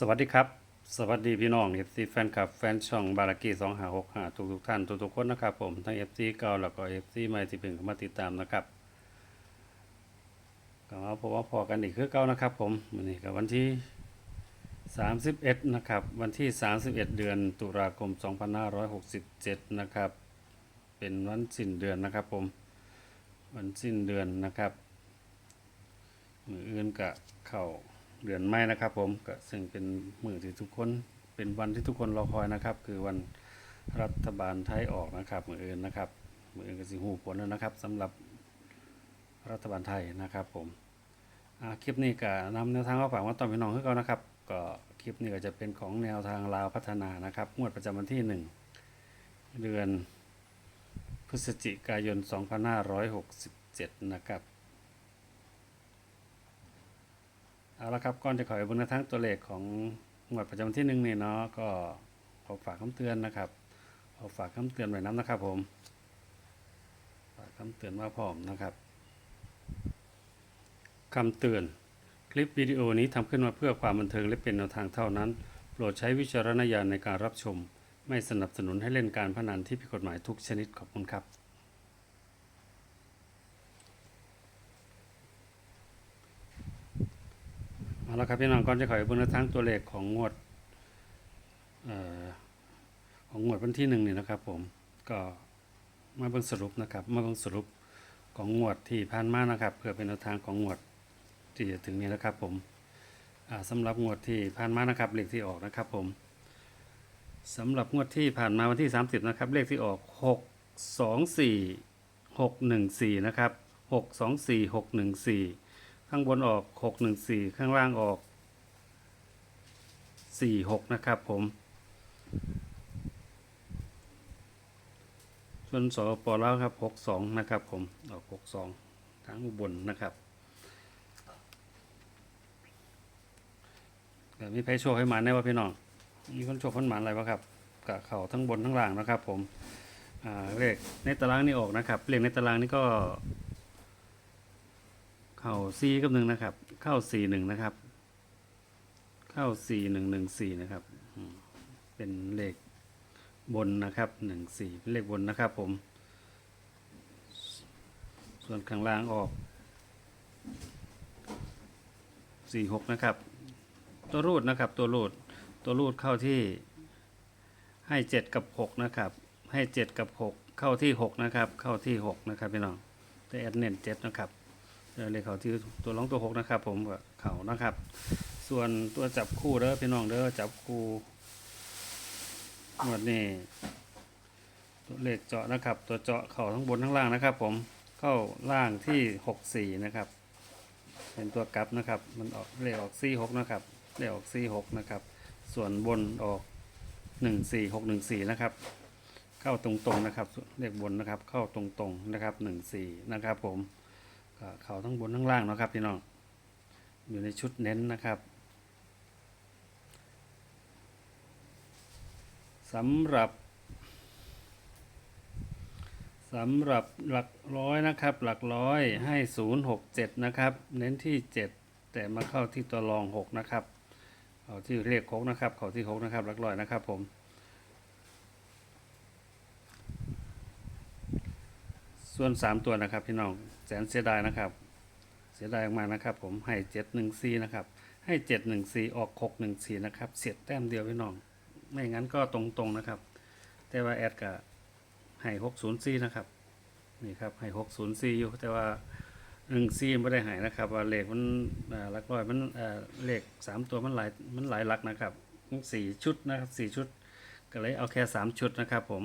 สวัสดีครับ สวัสดีพี่น้องเอฟซีแฟนคลับแฟนช่องบารากีสองหาหกหาทุกทุกท่านทุกทุกคนนะครับผมทั้งเอฟซีเก่าแล้วก็เอฟซีใหม่ที่เพิ่งเข้ามาติดตามนะครับก็มาพบว่าพอกันอีกคือเก่านะครับ ผมวันนี้กับวันที่31นะครับ วันที่31เดือนตุลาคม2567นะครับ เป็นวันสิ้นเดือนนะครับผม วันสิ้นเดือนนะครับมืออื่นกะเข้า เดือนไม่นะครับ ผมก็ซึ่งเป็นมือที่ทุกคนเป็นวันที่ทุกคนรอคอยนะครับ คือวันรัฐบาลไทยออกนะครับมืออื่นนะครับมืออื่นก็สิหูผลแล้วนะครับสำหรับรัฐบาลไทยนะครับ ผมคลิปนี้ก็นำแนวทางมาฝากว่าตอนพี่น้องคือเขานะครับ ก็คลิปนี้ก็จะเป็นของแนวทางลาวพัฒนานะครับงวดประจำวันที่หนึ่งเดือนพฤศจิกายน 2567 นะครับ เอาละครับก่อนจะขอไปเบนทั้งตัวเลขของงวดประจำที่หนึ่งนี่เนาะก็ขอฝากคำเตือนนะครับขอฝากคำเตือนไว้น้ำนะครับผมฝากคำเตือนมาพร้อมนะครับคำเตือน คลิปวิดีโอนี้ทำขึ้นมาเพื่อความบันเทิงและเป็นแนวทางเท่านั้น โปรดใช้วิจารณญาณในการรับชม ไม่สนับสนุนให้เล่นการพนันที่ผิดกฎหมายทุกชนิดขอบคุณครับ เอาละครับพี่น้องก่อนจะขอให้เบิ่งแนวทางตัวเลขของงวดออของงวดวันที่หนึ่งนี่นะครับผมก็มาเบิ่งสรุปนะครับมาเบิ่งสรุปของงวดที่ผ่านมานะครับ เพื่อเป็นแนวทางของงวดที่จะถึงนี้นะครับผมอ่าสำหรับงวดที่ผ่านมานะครับเลขที่ออกนะครับผมสำหรับงวดที่ผ่านมาวันที่ 30นะครับเลขที่ออก 6 2 4 6 1 4นะครับ6 2 4 6 1 4 ข้างบนออก 614 ข้างล่างออก 46 นะครับผม ส่วนสปลาวครับ 62 นะครับผม ออก 62 ทั้งบลนะครับก็มีไพ่โชคให้มาแน่ว่าพี่น้อง มีคนโชคคนหมานอะไรวะครับกะเข่าทั้งบนทั้งล่างนะครับผมเลขในตารางนี่ออกนะครับ เลขในตารางนี่ก็ เข้าสี่กับหนึ่งนะครับ เข้าสี่หนึ่งนะครับ เข้าสี่หนึ่งหนึ่งสี่นะครับ เป็นเลขบนนะครับหนึ่งสี่เป็นเลขบนนะครับผม ส่วนข้างล่างออกสี่หกนะครับ ตัวรูดนะครับตัวรูดตัวรูดเข้าที่ให้เจ็ดกับหกนะครับ ให้เจ็ดกับหกเข้าที่หกนะครับ เข้าที่หกนะครับพี่น้องแต่แอดเน้นเจ็ดนะครับ เออเลขเขาที่ตัวร้องตัวหกนะครับผมกับเขานะครับ ส่วนตัวจับคู่เด้อพี่น้องเด้อจับคู่หมดนี่ตัวเลขเจาะนะครับ ตัวเจาะเข่าทั้งบนทั้งล่างนะครับ ผมเข้าล่างที่หกสี่นะครับ เป็นตัวกลับนะครับ มันออกเลขออกสี่หกนะครับเลขออกสี่หกนะครับ ส่วนบนออกหนึ่งสี่หกหนึ่งสี่นะครับ เข้าตรงๆนะครับ เลขบนนะครับ เข้าตรงๆนะครับหนึ่งสี่นะครับผม ก็เขาทั้งบนทั้งล่างนะครับพี่น้อง อยู่ในชุดเน้นนะครับสำหรับสำหรับหลักร้อยนะครับ หลักร้อยให้ศูนย์หกเจ็ดนะครับ เน้นที่เจ็ดแต่มาเข้าที่ตัวรองหกนะครับเอาที่เลขหกนะครับเขาที่หกนะครับหลักร้อยนะครับผมส่วนสามตัวนะครับพี่น้อง แสนเสียดายนะครับ เสียดายมากนะครับ ผมให้เจ็ดหนึ่งซีนะครับ ให้เจ็ดหนึ่งซีออกหกหนึ่งซีนะครับเสียดแต้มเดียวพี่น้อง ไม่งั้นก็ตรงๆนะครับ แต่ว่าแอดก็ให้หกศูนย์ซีนะครับนี่ครับให้หกศูนย์ซีอยู่แต่ว่าหนึ่งซีไม่ได้ใหายนะครับ ว่าเลขมันลักร้อยมันเลขสามตัวมันหลายมันหลายหลักนะครับสี่ชุดนะครับสี่ชุด ก็เลยเอาแค่สามชุดนะครับ ผม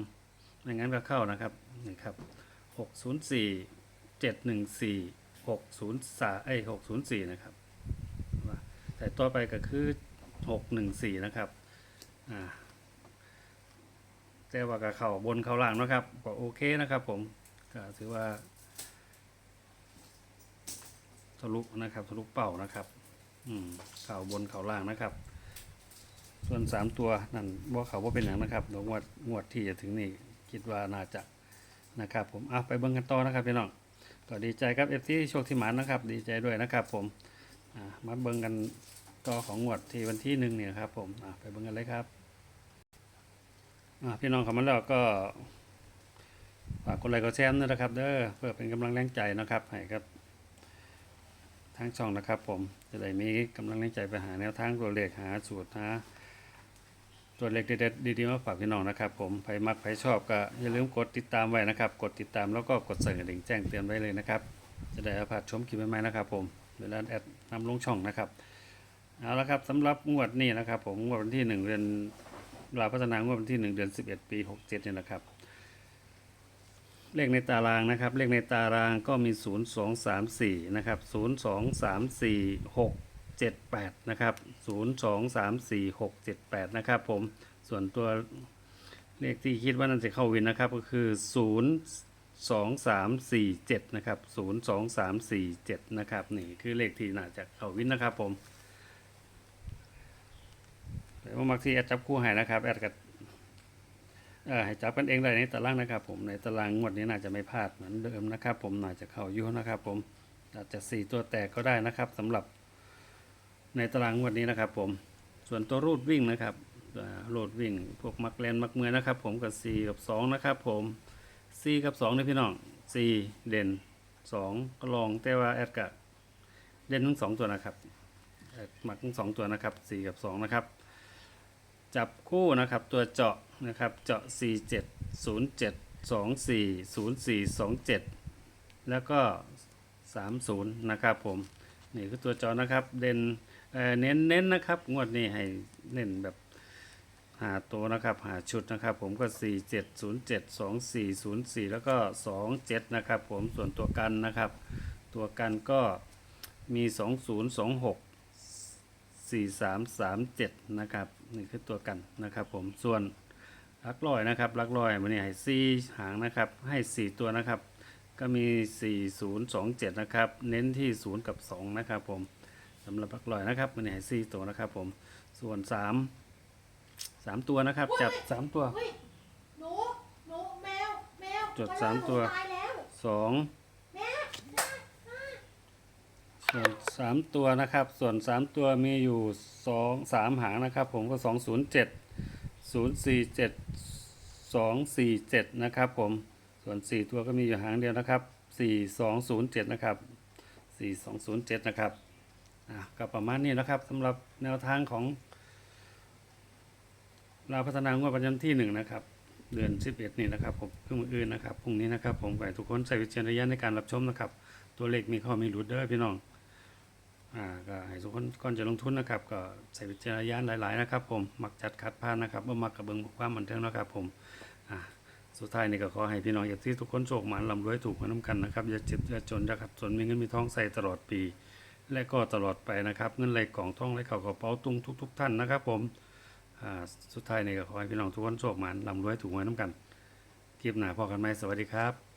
ไม่งั้นก็เข้านะครับนี่ครับหกศูนย์สี่ เจ็ดหนึ่งสี่หกศูนย์สาไอหกศูนย์สี่นะครับ แต่ต่อไปก็คือหกหนึ่งสี่นะครับ อ่า แต่ว่ากับเขาบนเขาล่างนะครับ ก็โอเคนะครับผม ก็ถือว่าทะลุนะครับทะลุเป้านะครับ อืม เข่าบนเข่าล่างนะครับ ส่วนสามตัวนั่นบ่เขาว่าเป็นอย่างนะครับเดี๋ยวงวดงวดที่จะถึงนี่คิดว่าน่าจะนะครับผมเอาไปเบิ่งกันต่อนะครับพี่น้อง ก็ดีใจครับเอฟซีโชคที่หมานนะครับ ดีใจด้วยนะครับผมมาเบิ่งกันต่อของงวดที่วันที่หนึ่งเนี่ยครับผมไปเบิ่งกันเลยครับพี่น้องเข้ามาแล้วก็ฝากกดไลค์กดแชร์ด้วยนะครับเด้อเพื่อเป็นกำลังแรงใจนะครับให้กับทางช่องนะครับ ผมจะได้มีกำลังแรงใจไปหาแนวทางตัวเลขหาสูตรหา ตัวเลขเด็ดดีๆมาฝากพี่น้องนะครับ ผมใครมักใครชอบก็อย่าลืมกดติดตามไว้นะครับ กดติดตามแล้วก็กดสั่นกระดิ่งแจ้งเตือนไว้เลยนะครับ จะได้อัปเดชมคลิปใหม่ๆนะครับ ผมเวลาแอดนำลงช่องนะครับเอาละครับสำหรับงวดนี้นะครับ ผมงวดวันที่หนึ่งเดือนราพัฒนางวดวันที่หนึ่งเดือนสิบเอ็ดปีหกเจ็ดเนี่ยนะครับเลขในตารางนะครับเลขในตารางก็มีศูนย์สองสามสี่นะครับศูนย์สอ งสามสี่หกเจ็ดแปดนะครับศูนย์สองสามสี่หกเจ็ดแปดนะครับผม ส่วนตัวเลขที่คิดว่านั่นจะเข้าวินนะครับก็คือศูนย์สองสามสี่เจ็ดนะครับศูนย์สองสามสี่เจ็ดนะครับ นี่คือเลขที่น่าจะเข้าวินนะครับผมแต่ว่ามักที่แอดจับคู่ให้นะครับแอดกับเออให้จับกันเองได้ในตารางนะครับผมในตารางงวดนี้น่าจะไม่พลาดเหมือนเดิมนะครับ ผมน่าจะเข้ายู่นะครับผมอาจจะสี่ตัวแตกก็ได้นะครับสำหรับ ในตารางงวดนี้นะครับ ผมส่วนตัวรูดวิ่งนะครับอ่ารูดวิ่งพวกมักแลนมักเมือนะครับ ผมกับสี่กับสองนะครับ ผมสี่กับสองนี่พี่น้องสี่เด่นสองก็ลองแต่ว่าแอดกับเด่นทั้งสองตัวนะครับแอดมักทั้งสองตัวนะครับสี่กับสองนะครับ จับคู่นะครับตัวเจาะนะครับเจาะ 4 7 0 7 2 4 0 4 2 7 แล้วก็ 30 นะครับผม นี่คือตัวเจาะนะครับเด่น เอ่อเน้นเน้นนะครับ งวดนี้ให้เน้นแบบหาตัวนะครับ หาชุดนะครับ ผมก็ 4 7 0 7 2 4 0 4 แล้วก็ 2 7 นะครับ ผมส่วนตัวกันนะครับ ตัวกันก็มี 2 0 2 6สี่สามสามเจ็ดนะครับนี่คือตัวกันนะครับ ผมส่วนลักลอยนะครับลักลอยมันนี่ให้สี่หางนะครับ ให้สี่ตัวนะครับ ก็มีสี่ศูนย์สองเจ็ดนะครับ เน้นที่ศูนย์กับสองนะครับผม สำหรับลักลอยนะครับมันนี่ให้สี่ตัวนะครับ ผมส่วนสามสามตัวนะครับ จับสามตัวเฮ้ยหนูหนูแมวแมวจดนสามตัวตายแล้วสองแม่ส่วนสามตัวนะครับ ส่วนสามตัวมีอยู่สองสามหางนะครับ ผมก็สองศูนย์เจ็ดศูนย์สี่เจ็ดสองสี่เจ็ดนะครับ ผมส่วนสี่ตัวก็มีอยู่หางเดียวนะครับสี่สองศูนย์เจ็ดนะครับสี่สองศูนย์เจ็ดนะครับ อะก็ประมาณนี้นะครับสำหรับแนวทางของเราพัฒนางวดประจำที่หนึ่งนะครับ เดือนสิบเอ็ดนี่นะครับผมเพิ่งมืออื่นนะครับพรุ่งนี้นะครับ ผมขอให้ทุกคนใส่วิจารณญาณในการรับชมนะครับ ตัวเลขมีข้อมีหลุดเด้อพี่น้องอ่าก็ให้ทุกคนก่อนจะลงทุนนะครับ ก็ใส่วิจารณญาณหลายๆนะครับ ผมมักจัดคัดพานนะครับบ่มักกระเบิงความบันเทิงนะครับ ผมอ่าสุดท้ายนี่ก็ขอให้พี่น้องอย่าที่ทุกคนโชคหมานลำรวยถูกมาน้ำกันนะครับอย่าเจ็บอย่าจนนะครับจนมีเงินมีทองใส่ตลอดปี และก็ตลอดไปนะครับ เงินไหลกล่องทองไหลเข่ากระเป๋าตุงทุกๆท่านนะครับ ผมสุดท้ายนี่ก็ขอให้พี่น้องทุกคนโชคหมานลำรวยถูกมาน้ำกันคลิปหน้าพอกันไหมสวัสดีครับ